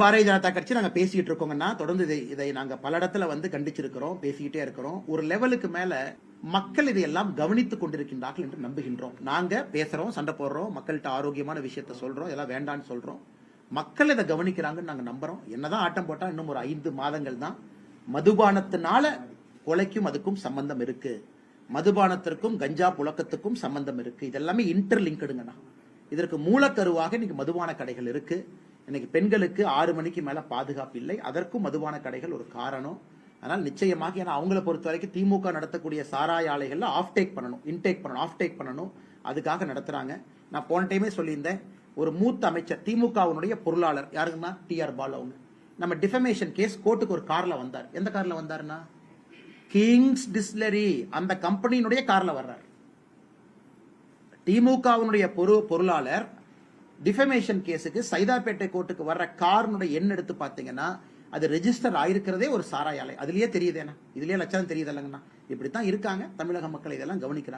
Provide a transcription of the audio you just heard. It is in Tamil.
பாரதிய ஜனதா கட்சி நாங்க பேசிட்டு இருக்கோங்கன்னா தொடர்ந்து இதை இதை நாங்க பல இடத்துல வந்து கண்டிச்சிருக்கிறோம் பேசிக்கிட்டே இருக்கிறோம். ஒரு லெவலுக்கு மேல மக்கள் இதையெல்லாம் கவனித்துக் கொண்டிருக்கின்றார்கள் என்று நம்புகின்றோம். நாங்க பேசுறோம் சண்டை போடுறோம் மக்கள்கிட்ட ஆரோக்கியமான விஷயத்த சொல்றோம் இதெல்லாம் வேண்டான்னு சொல்றோம். மக்கள் இதை கவனிக்கிறாங்கன்னு நாங்க நம்புறோம். என்னதான் ஆட்டம் போட்டா இன்னும் ஒரு ஐந்து மாதங்கள் தான். மதுபானத்தினால கொலைக்கும் அதுக்கும் சம்பந்தம் இருக்கு. மதுபானத்திற்கும் கஞ்சா புழக்கத்துக்கும் சம்பந்தம் இருக்கு. இதெல்லாமே இன்டர்லிங்க்டுங்கண்ணா இதற்கு மூலக்கருவாக இன்னைக்கு மதுபான கடைகள் இருக்கு. இன்னைக்கு பெண்களுக்கு ஆறு மணிக்கு மேல பாதுகாப்பு இல்லை. அதற்கும் மதுபான கடைகள் ஒரு காரணம். அதனால் நிச்சயமாக ஏன்னா அவங்கள பொறுத்த வரைக்கும் திமுக நடத்தக்கூடிய சாராய ஆலைகள்ல ஆஃப் டேக் பண்ணணும் இன்டேக் பண்ணணும் ஆஃப் டேக் பண்ணணும். அதுக்காக நடத்துறாங்க. நான் போன டைமே சொல்லியிருந்தேன் ஒரு மூத்த அமைச்சர் திமுகவினுடைய பொருளாளர் யாருங்கன்னா டி ஆர் பாலு. அவங்க நம்ம டிஃபமேஷன் கேஸ் கோர்ட்டுக்கு ஒரு கார்ல வந்தார். எந்த கார்ல வந்தாருன்னா? கிங்ஸ் டிஸ்லரி அந்த கம்பெனியினுடைய கார்ல வர்றார். திமுகவினுடைய பொரு பொருளாளர் டிஃபமேஷன் கேஸுக்கு சைதாப்பேட்டை கோர்ட்டுக்கு வர்ற கார்னுடைய எண் எடுத்து பார்த்தீங்கன்னா அது ரெஜிஸ்டர் ஆயிருக்கிறதே ஒரு சாராய ஆலை. அதுலயே தெரியுதேண்ணா இதுலயே லட்சம் தெரியுது இல்லைங்கண்ணா. இப்படித்தான் இருக்காங்க. தமிழக மக்கள் இதெல்லாம் கவனிக்கிறாங்க.